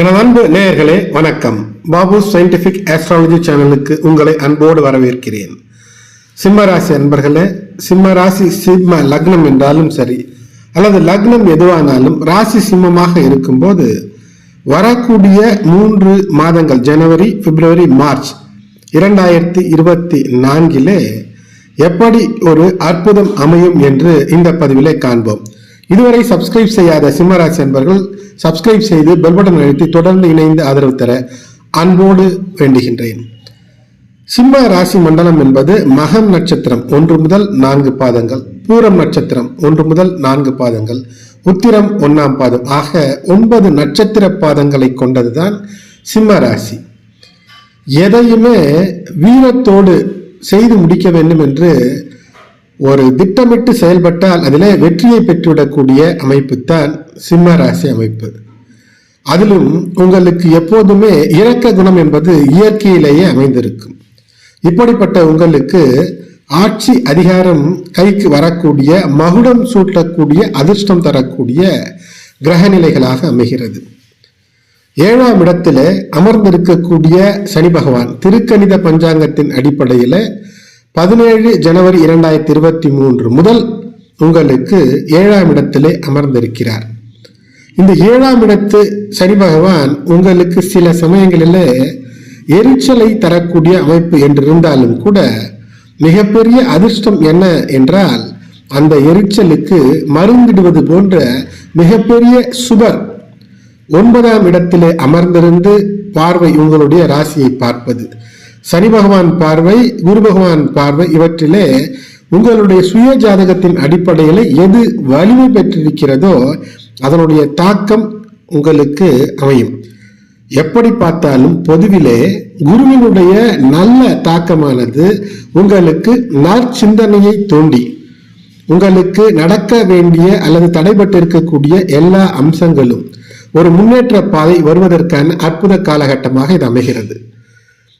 எனது அன்பு நேயர்களே வணக்கம். பாபு சயின்டிபிக் ஆஸ்ட்ராலஜி சேனலுக்கு உங்களை அன்போடு வரவேற்கிறேன். சிம்ம ராசி அன்பர்களே சிம்ம ராசி சிம்ம லக்னம் என்றாலும் சரி அல்லது லக்னம் எதுவானாலும் ராசி சிம்மமாக இருக்கும்போது வரக்கூடிய மூன்று மாதங்கள் ஜனவரி பிப்ரவரி மார்ச் இரண்டாயிரத்தி இருபத்தி நான்கிலே எப்படி ஒரு அற்புதம் அமையும் என்று இந்த பதிவிலே காண்போம். இதுவரை சப்ஸ்கிரைப் செய்யாத சிம்மராசி என்பவர்கள் சப்ஸ்கிரைப் செய்து பெல் பட்டன் அழுத்தி தொடர்ந்து இணைந்து ஆதரவு தர அன்போடு வேண்டுகின்றேன். சிம்ம ராசி மண்டலம் என்பது மகம் நட்சத்திரம் ஒன்று முதல் நான்கு பாதங்கள் பூரம் நட்சத்திரம் ஒன்று முதல் நான்கு பாதங்கள் உத்திரம் ஒன்னாம் பாதம். ஆக ஒன்பது நட்சத்திர பாதங்களை கொண்டதுதான் சிம்ம ராசி. எதையுமே வீரத்தோடு செய்து முடிக்க வேண்டும் என்று ஒரு திட்டமிட்டு செயல்பட்டால் அதிலே வெற்றியை பெற்றுவிடக்கூடிய அமைப்பு தான் சிம்ம ராசி அமைப்பு. அதிலும் உங்களுக்கு எப்போதுமே இரக்க குணம் என்பது இயற்கையிலேயே அமைந்திருக்கும். இப்படிப்பட்ட உங்களுக்கு ஆட்சி அதிகாரம் கைக்கு வரக்கூடிய மகுடம் சூட்டக்கூடிய அதிர்ஷ்டம் தரக்கூடிய கிரகநிலைகளாக அமைகிறது. ஏழாம் இடத்துல அமர்ந்திருக்கக்கூடிய சனி பகவான் திருக்கணித பஞ்சாங்கத்தின் அடிப்படையில் பதினேழு ஜனவரி இரண்டாயிரத்தி இருபத்தி மூன்று முதல் உங்களுக்கு ஏழாம் இடத்திலே அமர்ந்திருக்கிறார். இந்த ஏழாம் இடத்து சனி பகவான் உங்களுக்கு சில சமயங்களில் எரிச்சலை தரக்கூடிய அமைப்பு என்றிருந்தாலும் கூட மிகப்பெரிய அதிர்ஷ்டம் என்ன என்றால் அந்த எரிச்சலுக்கு மருந்திடுவது போன்ற மிகப்பெரிய சுபர் ஒன்பதாம் இடத்திலே அமர்ந்திருந்து பார்வை உங்களுடைய ராசியை பார்ப்பது. சனி பகவான் பார்வை குரு பகவான் பார்வை இவற்றிலே உங்களுடைய சுய ஜாதகத்தின் அடிப்படையில் எது வலிமை பெற்றிருக்கிறதோ அதனுடைய தாக்கம் உங்களுக்கு அமையும். எப்படி பார்த்தாலும் பொதுவிலே குருவினுடைய நல்ல தாக்கமானது உங்களுக்கு நற்சிந்தனையை தூண்டி உங்களுக்கு நடக்க வேண்டிய அல்லது தடைபட்டு இருக்கக்கூடிய எல்லா அம்சங்களும் ஒரு முன்னேற்ற பாதை வருவதற்கான அற்புத காலகட்டமாக இது அமைகிறது.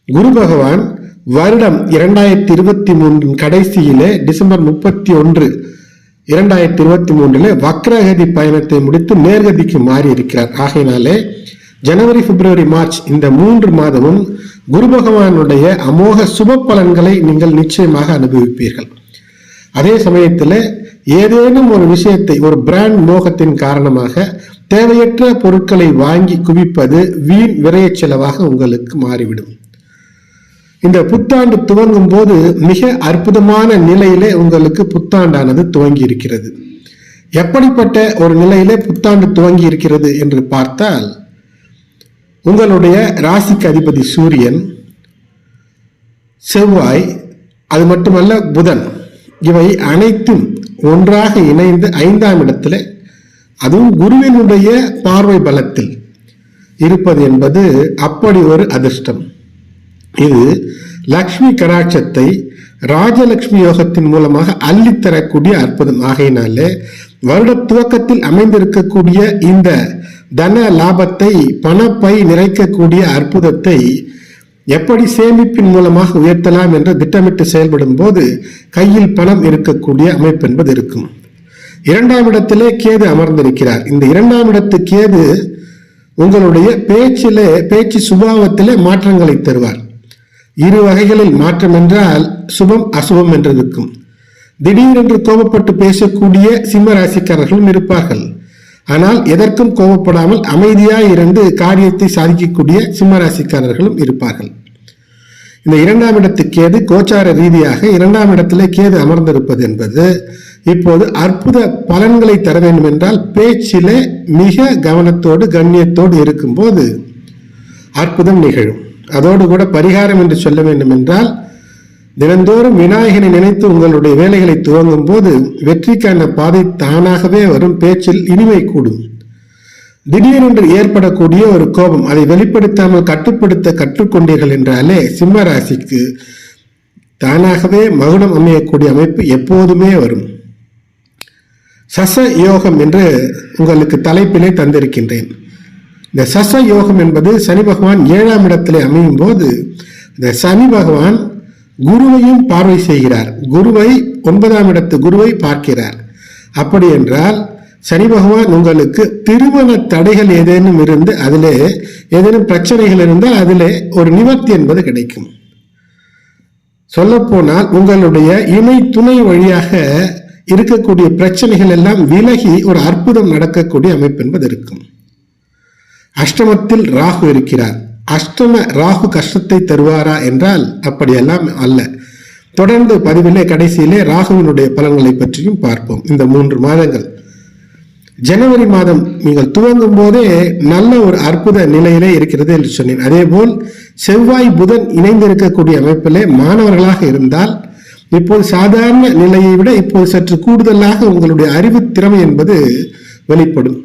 குரு பகவான் வருடம் இரண்டாயிரத்தி இருபத்தி மூன்றின் கடைசியிலே டிசம்பர் முப்பத்தி ஒன்று இரண்டாயிரத்தி இருபத்தி மூன்றில் வக்ரகதி பயணத்தை முடித்து நேர்கதிக்கு மாறி இருக்கிறார் ஆகையினாலே ஜனவரி பிப்ரவரி மார்ச் இந்த மூன்று மாதமும் குரு பகவானுடைய அமோக சுப பலன்களை நீங்கள் நிச்சயமாக அனுபவிப்பீர்கள். அதே சமயத்தில் ஏதேனும் ஒரு விஷயத்தை ஒரு பிராண்ட் மோகத்தின் காரணமாக தேவையற்ற பொருட்களை வாங்கி குவிப்பது வீண் விரைய செலவாக உங்களுக்கு மாறிவிடும். இந்த புத்தாண்டு துவங்கும் போது மிக அற்புதமான நிலையிலே உங்களுக்கு புத்தாண்டானது துவங்கி இருக்கிறது எப்படிப்பட்ட ஒரு நிலையிலே புத்தாண்டு துவங்கி இருக்கிறது என்று பார்த்தால் உங்களுடைய ராசிக்கு அதிபதி சூரியன் செவ்வாய் அது மட்டுமல்ல புதன் இவை அனைத்தும் ஒன்றாக இணைந்து ஐந்தாம் இடத்துல அதுவும் குருவினுடைய பார்வை பலத்தில் இருப்பது என்பது அப்படி ஒரு அதிர்ஷ்டம். இது லக்ஷ்மி கடாட்சத்தை ராஜலட்சுமி யோகத்தின் மூலமாக அள்ளித்தரக்கூடிய அற்புதம். ஆகையினாலே வருட துவக்கத்தில் அமைந்திருக்கக்கூடிய இந்த தன லாபத்தை பணப்பை நிறைக்கக்கூடிய அற்புதத்தை எப்படி சேமிப்பின் மூலமாக உயர்த்தலாம் என்று திட்டமிட்டு செயல்படும் போது கையில் பணம் இருக்கக்கூடிய அமைப்பு என்பது இருக்கும். இரண்டாம் இடத்திலே கேது அமர்ந்திருக்கிறார். இந்த இரண்டாம் இடத்து கேது உங்களுடைய பேச்சிலே பேச்சு சுபாவத்திலே மாற்றங்களை தருவார். இரு வகைகளில் மாற்றம் என்றால் சுபம் அசுபம் என்றிருக்கும். திடீரென்று கோபப்பட்டு பேசக்கூடிய சிம்ம ராசிக்காரர்களும் இருப்பார்கள். ஆனால் எதற்கும் கோபப்படாமல் அமைதியாக இருந்து காரியத்தை சாதிக்கக்கூடிய சிம்ம ராசிக்காரர்களும் இருப்பார்கள். இந்த இரண்டாம் இடத்து கேது கோச்சார ரீதியாக இரண்டாம் இடத்திலே கேது அமர்ந்திருப்பது என்பது இப்போது அற்புத பலன்களை தர வேண்டும் என்றால் பேச்சிலே மிக கவனத்தோடு கண்ணியத்தோடு இருக்கும்போது அற்புதம் நிகழும். அதோடு கூட பரிகாரம் என்று சொல்ல வேண்டும் என்றால் தினந்தோறும் விநாயகனை நினைத்து உங்களுடைய வேலைகளை துவங்கும் போது வெற்றிக்கான பாதை தானாகவே வரும் பேச்சில் இனிமை கூடும். திடீரென்று ஏற்படக்கூடிய ஒரு கோபம் அதை வெளிப்படுத்தாமல் கட்டுப்படுத்த கற்றுக்கொண்டீர்கள் என்றாலே சிம்ம ராசிக்கு தானாகவே மகுடம் அமையக்கூடிய அமைப்பு எப்போதுமே வரும். சச யோகம் என்று உங்களுக்கு தலைப்பிலே தந்திருக்கின்றேன். இந்த சச யோகம் என்பது சனி பகவான் ஏழாம் இடத்திலே அமையும் போது இந்த சனி பகவான் குருவையும் பார்வை செய்கிறார். குருவை ஒன்பதாம் இடத்து குருவை பார்க்கிறார். அப்படி என்றால் சனி பகவான் உங்களுக்கு திருமண தடைகள் ஏதேனும் இருந்து அதிலே ஏதேனும் பிரச்சனைகள் இருந்தால் அதிலே ஒரு நிவர்த்தி என்பது கிடைக்கும். சொல்லப்போனால் உங்களுடைய இணை துணை வழியாக இருக்கக்கூடிய பிரச்சனைகள் எல்லாம் விலகி ஒரு அற்புதம் நடக்கக்கூடிய அமைப்பு என்பது இருக்கும். அஷ்டமத்தில் ராகு இருக்கிறார். அஷ்டம ராகு கஷ்டத்தை தருவாரா என்றால் அப்படியெல்லாம் அல்ல. தொடர்ந்து பதிவிலே கடைசியிலே ராகுவினுடைய பலன்களை பற்றியும் பார்ப்போம். இந்த மூன்று மாதங்கள். ஜனவரி மாதம் நீங்கள் துவங்கும் போதே நல்ல ஒரு அற்புத நிலையிலே இருக்கிறது என்று சொன்னேன். அதே போல் செவ்வாய் புதன் இணைந்திருக்கக்கூடிய அமைப்பிலே மாணவர்களாக இருந்தால் இப்போது சாதாரண நிலையை விட இப்போது சற்று கூடுதலாக உங்களுடைய அறிவு திறமை என்பது வெளிப்படும்.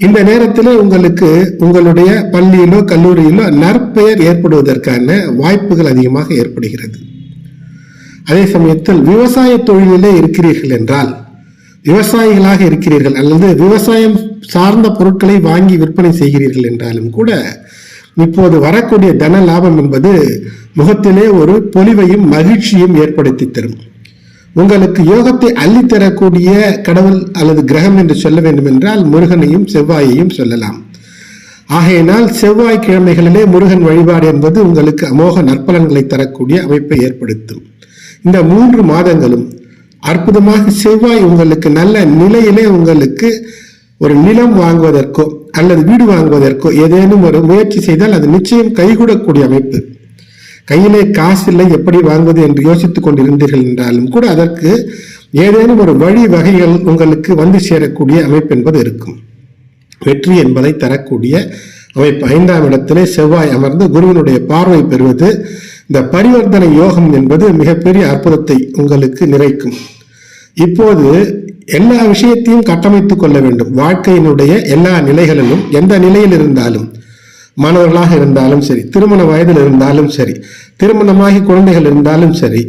இந்த நேரத்தில் உங்களுக்கு உங்களுடைய பள்ளியிலோ கல்லூரியிலோ நற்பெயர் ஏற்படுவதற்கான வாய்ப்புகள் அதிகமாக ஏற்படுகிறது. அதே சமயத்தில் விவசாய தொழிலிலே இருக்கிறீர்கள் என்றால் விவசாயிகளாக இருக்கிறீர்கள் அல்லது விவசாயம் சார்ந்த பொருட்களை வாங்கி விற்பனை செய்கிறீர்கள் என்றாலும் கூட இப்போது வரக்கூடிய தன லாபம் என்பது முகத்திலே ஒரு பொலிவையும் மகிழ்ச்சியும் ஏற்படுத்தி தரும். உங்களுக்கு யோகத்தை அள்ளித்தரக்கூடிய கடவுள் அல்லது கிரகம் என்று சொல்ல வேண்டும் என்றால் முருகனையும் செவ்வாயையும் சொல்லலாம். ஆகையினால் செவ்வாய் கிழமைகளிலே முருகன் வழிபாடு என்பது உங்களுக்கு அமோக நற்பலன்களை தரக்கூடிய அமைப்பை ஏற்படுத்தும். இந்த மூன்று மாதங்களும் அற்புதமாக செவ்வாய் உங்களுக்கு நல்ல நிலையிலே உங்களுக்கு ஒரு நிலம் வாங்குவதற்கோ அல்லது வீடு வாங்குவதற்கோ ஏதேனும் ஒரு முயற்சி செய்தால் அது நிச்சயம் கைகூடக்கூடிய அமைப்பு. கையிலே காசு இல்லை எப்படி வாங்குவது என்று யோசித்துக் கொண்டிருந்தீர்கள் என்றாலும் கூட அதற்கு ஏதேனும் ஒரு வழி வகைகள் உங்களுக்கு வந்து சேரக்கூடிய அமைப்பு என்பது இருக்கும். வெற்றி என்பதை தரக்கூடிய அமைப்பு. ஐந்தாம் இடத்திலே செவ்வாய் அமர்ந்து குருவினுடைய பார்வை பெறுவது இந்த பரிவர்த்தனை யோகம் என்பது மிகப்பெரிய அற்புதத்தை உங்களுக்கு நிறைக்கும். இப்போது எல்லா விஷயத்தையும் கட்டமைத்துக் கொள்ள வேண்டும். வாழ்க்கையினுடைய எல்லா நிலைகளிலும் எந்த நிலையில் இருந்தாலும் மாணவர்களாக இருந்தாலும் சரி திருமண வயதில் இருந்தாலும் சரி திருமணமாகி குழந்தைகள் இருந்தாலும் சரி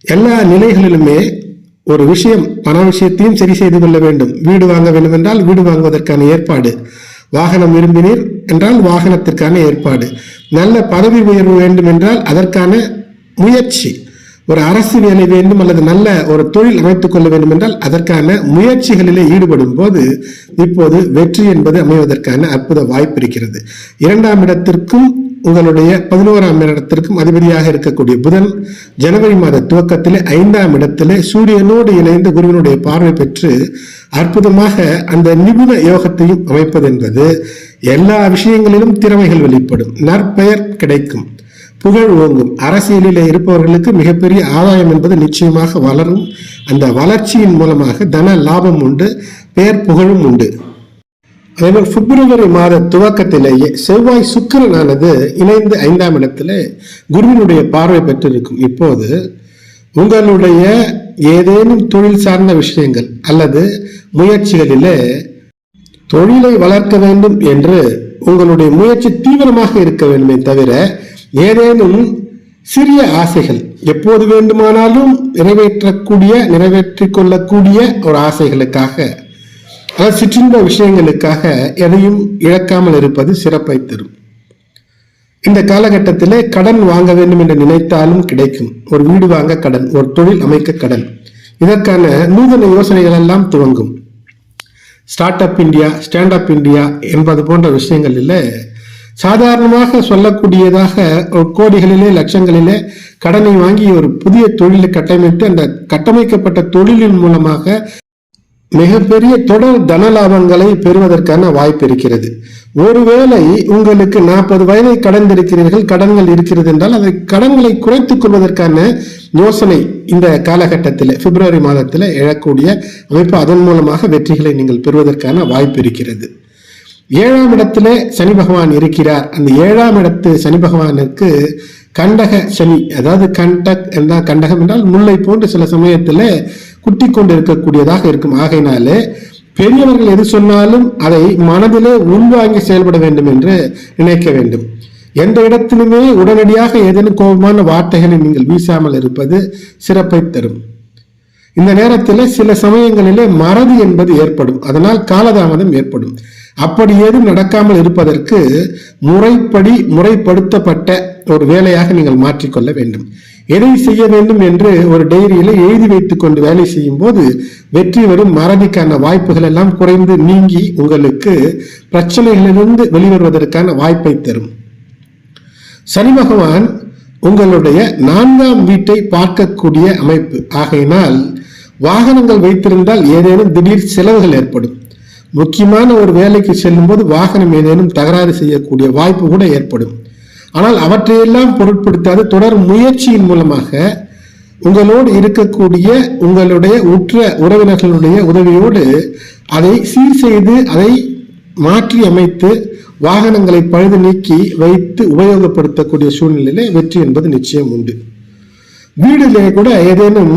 எல்லா நிலைகளிலுமே ஒரு விஷயம் பண விஷயத்தையும் சரி செய்து கொள்ள வேண்டும். வீடு வாங்க வேண்டும் என்றால் வீடு வாங்குவதற்கான ஏற்பாடு. வாகனம் விரும்பினீர் என்றால் வாகனத்திற்கான ஏற்பாடு. நல்ல பதவி உயர்வு வேண்டும் என்றால் அதற்கான முயற்சி. ஒரு அரசு வேலை வேண்டும் அல்லது நல்ல ஒரு தொழில் அமைத்துக் கொள்ள வேண்டும் என்றால் அதற்கான முயற்சிகளிலே ஈடுபடும் போது இப்போது வெற்றி என்பது அமைவதற்கான அற்புத வாய்ப்பு இருக்கிறது. இரண்டாம் இடத்திற்கும் உங்களுடைய பதினோராம் இடத்திற்கும் அதிபதியாக இருக்கக்கூடிய புதன் ஜனவரி மாத துவக்கத்திலே ஐந்தாம் இடத்திலே சூரியனோடு இணைந்து குருவினுடைய பார்வை பெற்று அற்புதமாக அந்த நிபுண யோகத்தையும் அமைப்பது என்பது எல்லா விஷயங்களிலும் திறமைகள் வெளிப்படும். நற்பெயர் கிடைக்கும். புகழ் ஓங்கும் அரசியலில் இருப்பவர்களுக்கு மிகப்பெரிய ஆதாயம் என்பது நிச்சயமாக வளரும். அந்த வளர்ச்சியின் மூலமாக தன லாபம் உண்டு பெயர் புகழும் உண்டு. அதேபோல் பிப்ரவரி மாத துவக்கத்திலேயே செவ்வாய் சுக்கரனானது இணைந்து ஐந்தாம் இடத்துல குருவினுடைய பார்வை பெற்றிருக்கும். இப்போது உங்களுடைய ஏதேனும் தொழில் சார்ந்த விஷயங்கள் அல்லது முயற்சிகளிலே தொழிலை வளர்க்க வேண்டும் என்று உங்களுடைய முயற்சி தீவிரமாக இருக்க வேண்டுமே தவிர ஏதேனும் சிறிய ஆசைகள் எப்போது வேண்டுமானாலும் நிறைவேற்றக்கூடிய நிறைவேற்றிக் கொள்ளக்கூடிய ஒரு ஆசைகளுக்காக அதாவது சிற்றின்ப விஷயங்களுக்காக எதையும் இழக்காமல் இருப்பது சிறப்பை தரும். இந்த காலகட்டத்தில் கடன் வாங்க வேண்டும் என்று நினைத்தாலும் கிடைக்கும். ஒரு வீடு வாங்க கடன் ஒரு தொழில் அமைக்க கடன். இதற்கான நூதன யோசனைகள் எல்லாம் துவங்கும். Start up India stand up India என்பது போன்ற விஷயங்களில் சாதாரணமாக சொல்லக்கூடியதாக கோடிகளிலே லட்சங்களிலே கடனை வாங்கி ஒரு புதிய தொழிலை கட்டமைத்து அந்த கட்டமைக்கப்பட்ட தொழிலின் மூலமாக மிகப்பெரிய தொடர் தன லாபங்களை பெறுவதற்கான வாய்ப்பு இருக்கிறது. ஒருவேளை உங்களுக்கு நாற்பது வயதை கடந்திருக்கிறீர்கள் கடன்கள் இருக்கிறது என்றால் அதை கடன்களை குறைத்துக் கொள்வதற்கான யோசனை இந்த காலகட்டத்தில் பிப்ரவரி மாதத்தில் எழக்கூடிய அமைப்பு அதன் மூலமாக வெற்றிகளை நீங்கள் பெறுவதற்கான வாய்ப்பு இருக்கிறது. ஏழாம் இடத்துல சனி பகவான் இருக்கிறார். அந்த ஏழாம் இடத்து சனி பகவானுக்கு கண்டக சனி அதாவது கண்டக் என்றால் கண்டகம் என்றால் முல்லை போன்று சில சமயத்தில் குட்டி கொண்டு இருக்கக்கூடியதாக இருக்கும். ஆகையினாலே பெரியவர்கள் எது சொன்னாலும் அதை மனதிலே உள்வாங்கி செயல்பட வேண்டும் என்று நினைக்க வேண்டும். எந்த இடத்திலுமே உடனடியாக ஏதேனும் கோபமான வார்த்தைகளை நீங்கள் வீசாமல் இருப்பது சிறப்பை தரும். இந்த நேரத்தில் சில சமயங்களிலே மறதி என்பது ஏற்படும். அதனால் காலதாமதம் ஏற்படும். அப்படி ஏதும் நடக்காமல் இருப்பதற்கு முறைப்படி முறைப்படுத்தப்பட்ட ஒரு வேலையாக நீங்கள் மாற்றிக்கொள்ள வேண்டும். எதை செய்ய வேண்டும் என்று ஒரு டைரியில எழுதி வைத்துக் கொண்டு வேலை செய்யும் போது வெற்றி வரும் மறதிக்கான வாய்ப்புகள் எல்லாம் குறைந்து நீங்கி உங்களுக்கு பிரச்சனைகளிலிருந்து வெளிவருவதற்கான வாய்ப்பை தரும். சனி பகவான் உங்களுடைய நான்காம் வீட்டை பார்க்கக்கூடிய அமைப்பு. ஆகையினால் வாகனங்கள் வைத்திருந்தால் ஏதேனும் திடீர் செலவுகள் ஏற்படும். முக்கியமான ஒரு வேலைக்கு செல்லும்போது வாகனம் ஏதேனும் தகராறு செய்யக்கூடிய வாய்ப்பு கூட ஏற்படும். ஆனால் அவற்றையெல்லாம் பொருட்படுத்தாது தொடர் முயற்சியின் மூலமாக உங்களோடு இருக்கக்கூடிய உங்களுடைய உற்ற உறவினர்களுடைய உதவியோடு அதை சீர் செய்து அதை மாற்றி அமைத்து வாகனங்களை பழுது நீக்கி வைத்து உபயோகப்படுத்தக்கூடிய சூழ்நிலையிலே வெற்றி என்பது நிச்சயம் உண்டு. வீடிலே கூட ஏதேனும்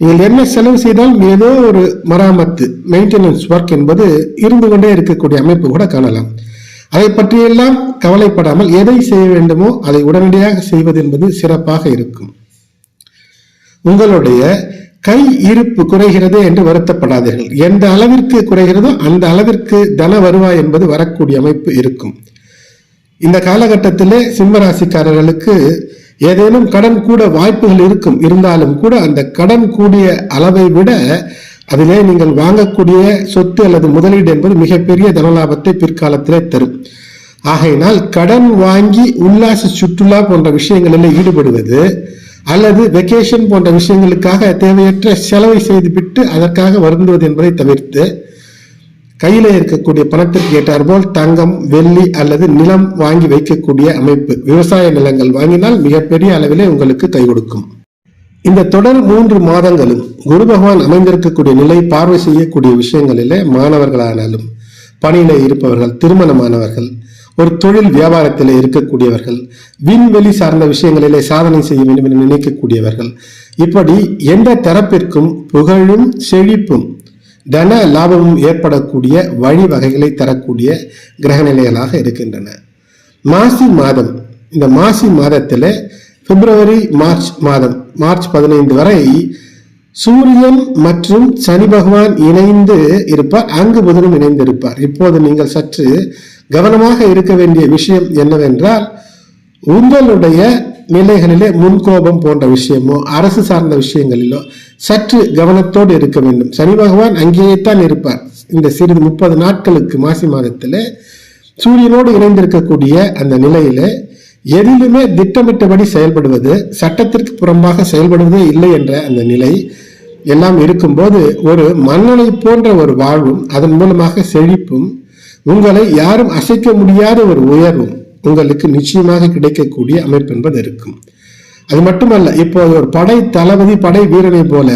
நீங்கள் என்ன செலவு செய்தாலும் ஏதோ ஒரு மராமத்து மெயின்டெனன்ஸ் ஒர்க் என்பது இருந்து கொண்டே இருக்கக்கூடிய அமைப்பு கூட காணலாம். அதை பற்றியெல்லாம் கவலைப்படாமல் எதை செய்ய வேண்டுமோ அதை உடனடியாக செய்வது என்பது சிறப்பாக இருக்கும். உங்களுடைய கை இருப்பு குறைகிறது என்று வருத்தப்படாதீர்கள். எந்த அளவிற்கு குறைகிறதோ அந்த அளவிற்கு தன வருவாய் என்பது வரக்கூடிய அமைப்பு இருக்கும். இந்த காலகட்டத்திலே சிம்மராசிக்காரர்களுக்கு ஏதேனும் கடன் கூட வாய்ப்புகள் இருக்கும் இருந்தாலும் கூட அந்த கடன் கூடிய அளவை விட அதிலே நீங்கள் வாங்கக்கூடிய சொத்து அல்லது முதலீடு என்பது மிகப்பெரிய தனலாபத்தை பிற்காலத்திலே தரும். ஆகையினால் கடன் வாங்கி உல்லாச சுற்றுலா போன்ற விஷயங்களில் ஈடுபடுவது அல்லது வெக்கேஷன் போன்ற விஷயங்களுக்காக தேவையற்ற செலவை செய்துவிட்டு அதற்காக வருந்துவது என்பதை தவிர்த்து கையில இருக்கக்கூடிய பணத்திற்கு ஏற்றாற்போல் தங்கம் வெள்ளி அல்லது நிலம் வாங்கி வைக்கக்கூடிய அமைப்பு. விவசாய நிலங்கள் வாங்கினால் மிகப்பெரிய அளவிலே உங்களுக்கு கை கொடுக்கும். இந்த தொடர் மூன்று மாதங்களும் குரு பகவான் அமைந்திருக்கக்கூடிய நிலை பார்வை செய்யக்கூடிய விஷயங்களிலே மாணவர்களானாலும் பணியில இருப்பவர்கள் திருமணமானவர்கள் ஒரு தொழில் வியாபாரத்தில் இருக்கக்கூடியவர்கள் விண்வெளி சார்ந்த விஷயங்களிலே சாதனை செய்ய வேண்டும் என்று நினைக்கக்கூடியவர்கள் இப்படி எந்த தரப்பிற்கும் புகழும் செழிப்பும் தன லாபமும் ஏற்படக்கூடிய வழிவகைகளை தரக்கூடிய கிரகநிலைகளாக இருக்கின்றன. மாசி மாதம் இந்த மாசி மாதத்தில் பிப்ரவரி மார்ச் மாதம் மார்ச் பதினைந்து வரை சூரியன் மற்றும் சனி பகவான் இணைந்து இருப்பார் அங்கு புதனும் இணைந்து இருப்பார் இப்போது நீங்கள் சற்று கவனமாக இருக்க வேண்டிய விஷயம் என்னவென்றால் உங்களுடைய நிலைகளிலே முன்கோபம் போன்ற விஷயமோ அரசு சார்ந்த விஷயங்களிலோ சற்று கவனத்தோடு இருக்க வேண்டும். சனி பகவான் அங்கேயே தான் இருப்பார். இந்த சிறிது முப்பது நாட்களுக்கு மாசி மாதத்தில் சூரியனோடு இணைந்திருக்கக்கூடிய அந்த நிலையில எதிலுமே திட்டமிட்டபடி செயல்படுவது சட்டத்திற்கு புறம்பாக செயல்படுவதே இல்லை என்ற அந்த நிலை எல்லாம் இருக்கும்போது ஒரு மன்னனை போன்ற ஒரு வாழ்வும் அதன் மூலமாக செழிப்பும் உங்களை யாரும் அசைக்க முடியாத ஒரு உயர்வும் உங்களுக்கு நிச்சயமாக கிடைக்கக்கூடிய அமைப்பு என்பது இருக்கும். அது மட்டுமல்ல இப்போ ஒரு படை தளபதி படை வீரனை போல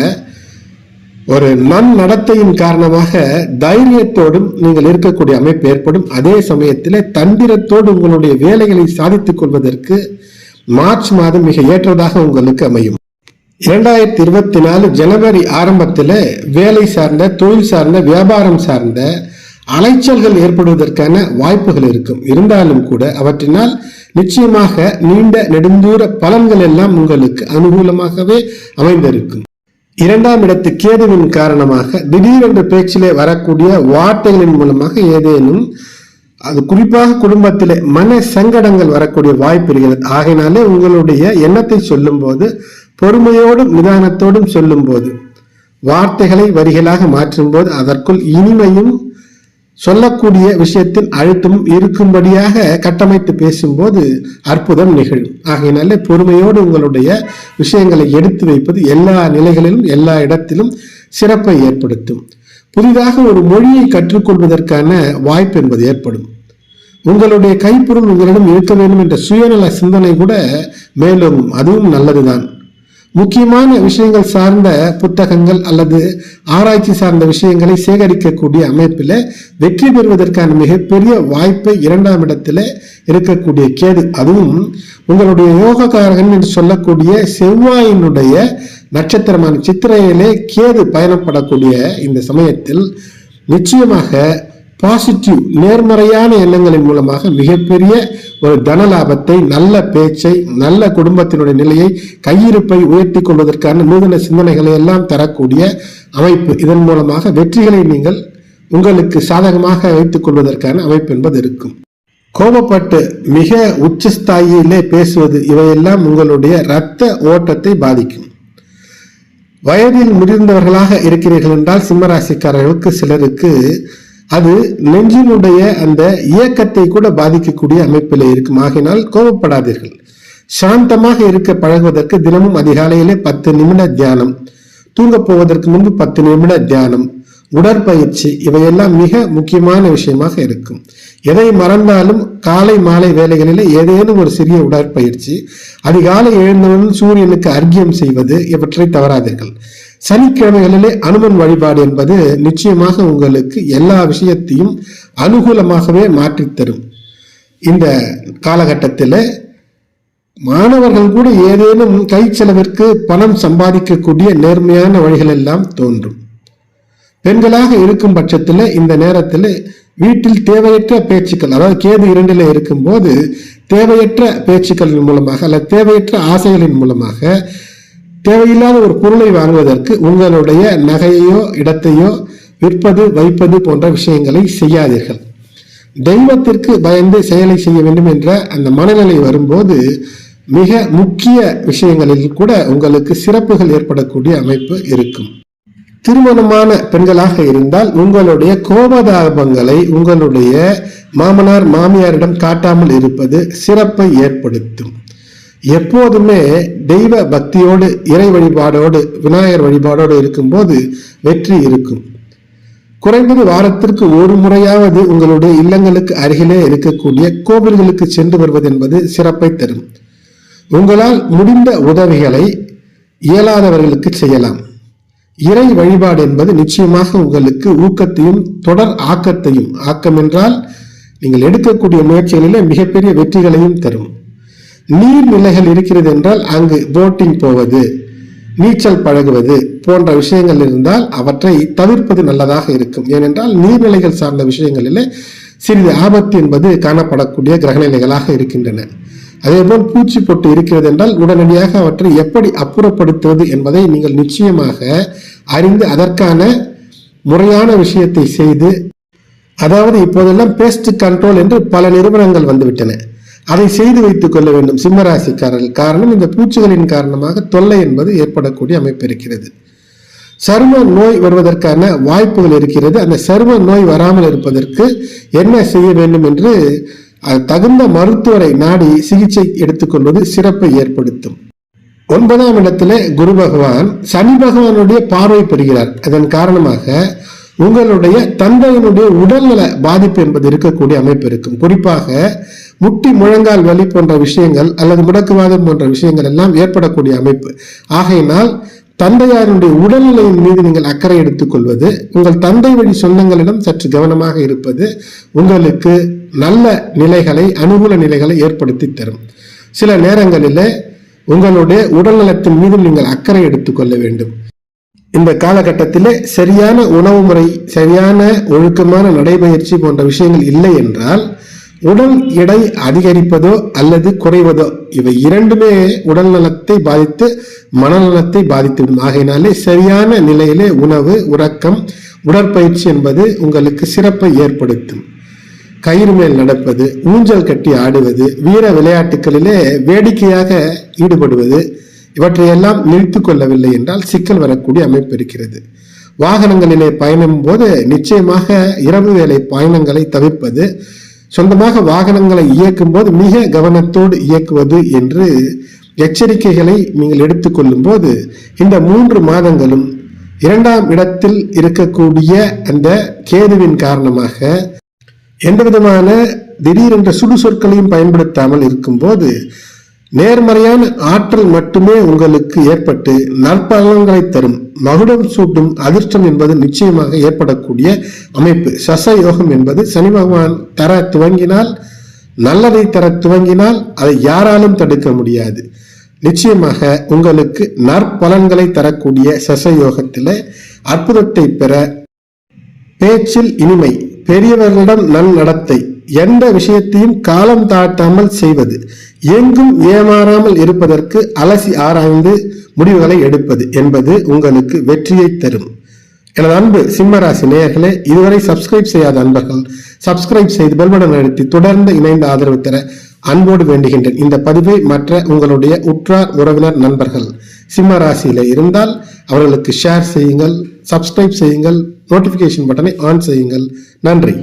ஒரு நன் நடத்தையின் காரணமாக தைரியத்தோடும் நீங்கள் இருக்கக்கூடிய அமைப்பு ஏற்படும். அதே சமயத்தில் தந்திரத்தோடு உங்களுடைய வேலைகளை சாதித்துக் கொள்வதற்கு மார்ச் மாதம் மிக ஏற்றதாக உங்களுக்கு அமையும். இரண்டாயிரத்தி இருபத்தி நாலு ஜனவரி ஆரம்பத்தில் வேலை சார்ந்த தொழில் சார்ந்த வியாபாரம் சார்ந்த அலைச்சல்கள் ஏற்படுவதற்கான வாய்ப்புகள் இருக்கும். இருந்தாலும் கூட அவற்றினால் நிச்சயமாக நீண்ட நெடுந்தூர பலன்கள் எல்லாம் உங்களுக்கு அனுகூலமாகவே அமைந்திருக்கும். இரண்டாம் இடத்து கேதுவின் காரணமாக திடீரென்ற பேச்சிலே வரக்கூடிய வார்த்தைகளின் மூலமாக ஏதேனும் அது குறிப்பாக குடும்பத்திலே மன சங்கடங்கள் வரக்கூடிய வாய்ப்பு இருக்கிறது. ஆகையினாலே உங்களுடைய எண்ணத்தை சொல்லும்போது பொறுமையோடும் நிதானத்தோடும் சொல்லும்போது வார்த்தைகளை வரிகளாக மாற்றும் போது அதற்குள் இனிமையும் சொல்லக்கூடிய விஷயத்தில் அழுத்தமும் இருக்கும்படியாக கட்டமைத்து பேசும்போது அற்புதம் நிகழும். ஆகையினால பொறுமையோடு உங்களுடைய விஷயங்களை எடுத்து வைப்பது எல்லா நிலைகளிலும் எல்லா இடத்திலும் சிறப்பை ஏற்படுத்தும். புதிதாக ஒரு மொழியை கற்றுக்கொள்வதற்கான வாய்ப்பு என்பது ஏற்படும். உங்களுடைய கைப்பொருள் உங்களிடம் இருக்க வேண்டும் என்ற சுயநல சிந்தனை கூட மேலும் அதுவும் நல்லதுதான். முக்கியமான விஷயங்கள் சார்ந்த புத்தகங்கள் அல்லது ஆராய்ச்சி சார்ந்த விஷயங்களை சேகரிக்கக்கூடிய அமைப்பில் வெற்றி பெறுவதற்கான மிகப்பெரிய வாய்ப்பை இரண்டாம் இடத்துல இருக்கக்கூடிய கேது அதுவும் உங்களுடைய யோகக்காரகன் என்று சொல்லக்கூடிய செவ்வாயினுடைய நட்சத்திரமான சித்திரையிலே கேது பயணப்படக்கூடிய இந்த சமயத்தில் நிச்சயமாக பாசிட்டிவ் நேர்மறையான எண்ணங்களின் மூலமாக மிகப்பெரிய ஒரு தன லாபத்தை நல்ல பேச்சை நல்ல குடும்பத்தினுடைய நிலையை கையிருப்பை உயர்த்தி கொள்வதற்கான நூதன சிந்தனைகளை எல்லாம் தரக்கூடிய அமைப்பு. இதன் மூலமாக வெற்றிகளை நீங்கள் உங்களுக்கு சாதகமாக வைத்துக் கொள்வதற்கான அமைப்பு என்பது இருக்கும். கோபப்பட்டு மிக உச்சஸ்தாயிலே பேசுவது இவையெல்லாம் உங்களுடைய இரத்த ஓட்டத்தை பாதிக்கும். வயதில் முதிர்ந்தவர்களாக இருக்கிறீர்கள் என்றால் சிம்மராசிக்காரர்களுக்கு சிலருக்கு அது நெஞ்சினுடைய அந்த இயக்கத்தை கூட பாதிக்கக்கூடிய அமைப்பில் இருக்கும். ஆகினால் கோபப்படாதீர்கள். சாந்தமாக இருக்க பழகுவதற்கு தினமும் அதிகாலையிலே பத்து நிமிட தியானம் தூங்க போவதற்கு முன்பு பத்து நிமிட தியானம் உடற்பயிற்சி இவையெல்லாம் மிக முக்கியமான விஷயமாக இருக்கும். எதை மறந்தாலும் காலை மாலை வேலைகளில் ஏதேனும் ஒரு சிறிய உடற்பயிற்சி அதிகாலை எழுந்தவுடன் சூரியனுக்கு அர்க்கியம் செய்வது இவற்றை தவறாதீர்கள். சனிக்கிழமைகளிலே அனுமன் வழிபாடு என்பது நிச்சயமாக உங்களுக்கு எல்லா விஷயத்தையும் அனுகூலமாகவே மாற்றித்தரும். இந்த காலகட்டத்தில் மாணவர்கள் கூட ஏதேனும் கை செலவிற்கு பணம் சம்பாதிக்கக்கூடிய நேர்மையான வழிகள் எல்லாம் தோன்றும். பெண்களாக இருக்கும் பட்சத்தில் இந்த நேரத்தில் வீட்டில் தேவையற்ற பேச்சுக்கள் அதாவது கேது இரண்டில் இருக்கும்போது தேவையற்ற பேச்சுக்களின் மூலமாக அல்ல தேவையற்ற ஆசைகளின் மூலமாக தேவையில்லாத ஒரு பொருளை வாங்குவதற்கு உங்களுடைய நகையையோ இடத்தையோ விற்பது வைப்பது போன்ற விஷயங்களை செய்யாதீர்கள். தெய்வத்திற்கு பயந்து செயலை செய்ய வேண்டும் என்ற அந்த மனநிலை வரும்போது மிக முக்கிய விஷயங்களில் கூட உங்களுக்கு சிறப்புகள் ஏற்படக்கூடிய அமைப்பு இருக்கும். திருமணமான பெண்களாக இருந்தால் உங்களுடைய கோபதாபங்களை உங்களுடைய மாமனார் மாமியாரிடம் காட்டாமல் இருப்பது சிறப்பை ஏற்படுத்தும். எப்போதுமே தெய்வ பக்தியோடு இறை வழிபாடோடு விநாயகர் வழிபாடோடு இருக்கும்போது வெற்றி இருக்கும். குறைந்தது வாரத்திற்கு ஒரு முறையாவது உங்களுடைய இல்லங்களுக்கு அருகிலே இருக்கக்கூடிய கோவில்களுக்கு சென்று வருவது என்பது சிறப்பை தரும். உங்களால் முடிந்த உதவிகளை இயலாதவர்களுக்கு செய்யலாம். இறை வழிபாடு என்பது நிச்சயமாக உங்களுக்கு ஊக்கத்தையும் தொடர் ஆக்கத்தையும் ஆக்கம் என்றால் நீங்கள் எடுக்கக்கூடிய முயற்சிகளிலே மிகப்பெரிய வெற்றிகளையும் தரும். நீர்நிலைகள் இருக்கிறது என்றால் அங்கு போட்டிங் போவது நீச்சல் பழகுவது போன்ற விஷயங்கள் இருந்தால் அவற்றை தவிர்ப்பது நல்லதாக இருக்கும். ஏனென்றால் நீர்நிலைகள் சார்ந்த விஷயங்களிலே சிறிது ஆபத்து என்பது காணப்படக்கூடிய கிரகநிலைகளாக இருக்கின்றன. அதேபோல் பூச்சி பொட்டு இருக்கிறது என்றால் உடனடியாக அவற்றை எப்படி அப்புறப்படுத்துவது என்பதை நீங்கள் நிச்சயமாக அறிந்து அதற்கான முறையான விஷயத்தை செய்து அதாவது இப்போதெல்லாம் பேஸ்ட் கண்ட்ரோல் என்று பல நிறுவனங்கள் வந்துவிட்டன. அதை செய்து வைத்துக் கொள்ள வேண்டும். சிம்மராசிக்காரர்கள். காரணம் இந்த பூச்சிகளின் காரணமாக தொல்லை என்பது ஏற்படக்கூடிய அமைப்பு இருக்கிறது. சரும நோய் வருவதற்கான வாய்ப்புகள் இருக்கிறது. அந்த சரும நோய் வராமல் இருப்பதற்கு என்ன செய்ய வேண்டும் என்று தகுந்த மருத்துவரை நாடி சிகிச்சை எடுத்துக்கொள்வது சிறப்பை ஏற்படுத்தும். ஒன்பதாம் இடத்துல குரு பகவான் சனி பகவானுடைய பார்வை பெறுகிறார். அதன் காரணமாக உங்களுடைய தந்தையினுடைய உடல்நல பாதிப்பு என்பது இருக்கக்கூடிய அமைப்பு இருக்கும். குறிப்பாக முட்டி முழங்கால் வலி போன்ற விஷயங்கள் அல்லது முடக்குவாதம் போன்ற விஷயங்கள் எல்லாம் ஏற்படக்கூடிய அமைப்பு. ஆகையினால் தந்தையாருடைய உடல்நிலையின் மீது நீங்கள் அக்கறை எடுத்துக்கொள்வது உங்கள் தந்தை வழி சொந்தங்களிடம் சற்று கவனமாக இருப்பது உங்களுக்கு நல்ல நிலைகளை அனுகூல நிலைகளை ஏற்படுத்தி தரும். சில நேரங்களில் உங்களுடைய உடல்நலத்தின் மீது நீங்கள் அக்கறை எடுத்துக்கொள்ள வேண்டும். இந்த காலகட்டத்திலே சரியான உணவு முறை சரியான ஒழுக்கமான நடைபயிற்சி போன்ற விஷயங்கள் இல்லை என்றால் உடல் எடை அதிகரிப்பதோ அல்லது குறைவதோ இவை இரண்டுமே உடல் நலத்தை பாதித்து மனநலத்தை பாதித்துவிடும் ஆகையினாலே சரியான நிலையிலே உணவு உறக்கம் உடற்பயிற்சி என்பது உங்களுக்கு சிறப்பை ஏற்படுத்தும். கயிறு மேல் நடப்பது ஊஞ்சல் கட்டி ஆடுவது வீர விளையாட்டுகளிலே வேடிக்கையாக ஈடுபடுவது இவற்றையெல்லாம் நிறுத்திக் கொள்ளவில்லை என்றால் சிக்கல் வரக்கூடிய அமைப்பு இருக்கிறது. வாகனங்களிலே பயணம் போது நிச்சயமாக இரவு வேலை பயணங்களை தவிர்ப்பது சொந்தமாக வாகனங்களை இயக்கும் போது மிக கவனத்தோடு இயக்குவது என்று எச்சரிக்கைகளை நீங்கள் எடுத்துக்கொள்ளும் போது இந்த மூன்று மாதங்களும் இரண்டாம் இடத்தில் இருக்கக்கூடிய அந்த கேதுவின் காரணமாக எந்த விதமான திடீரென்ற சுடு சொற்களையும் பயன்படுத்தாமல் இருக்கும்போது நேர்மறையான ஆற்றல் மட்டுமே உங்களுக்கு ஏற்பட்டு நற்பலன்களை தரும். மகுடம் சூட்டும் அதிர்ஷ்டம் என்பது நிச்சயமாக ஏற்படக்கூடிய அமைப்பு. சச யோகம் என்பது சனி பகவான் தர துவங்கினால் நல்லதை தர துவங்கினால் அதை யாராலும் தடுக்க முடியாது. நிச்சயமாக உங்களுக்கு நற்பலன்களை தரக்கூடிய சச யோகத்தில் அற்புதத்தை பெற பேச்சில் இனிமை பெரியவர்களிடம் நன்னடத்தை எந்த விஷயத்தையும் காலம் தாழ்த்தாமல் செய்வது எங்கும் ஏமாறாமல் இருப்பதற்கு அலசி ஆராய்ந்து முடிவுகளை எடுப்பது என்பது உங்களுக்கு வெற்றியை தரும். எனது அன்பு சிம்மராசி நேயர்களே இதுவரை சப்ஸ்கிரைப் செய்யாத அன்பர்கள் சப்ஸ்கிரைப் செய்து பெல்படன் அழுத்தி தொடர்ந்து இணைந்த ஆதரவு தர அன்போடு வேண்டுகின்றேன். இந்த பதிவை மற்ற உங்களுடைய உற்றார் உறவினர் நண்பர்கள் சிம்ம ராசியில இருந்தால் அவர்களுக்கு ஷேர் செய்யுங்கள் சப்ஸ்கிரைப் செய்யுங்கள் நோட்டிபிகேஷன் பட்டனை ஆன் செய்யுங்கள். நன்றி.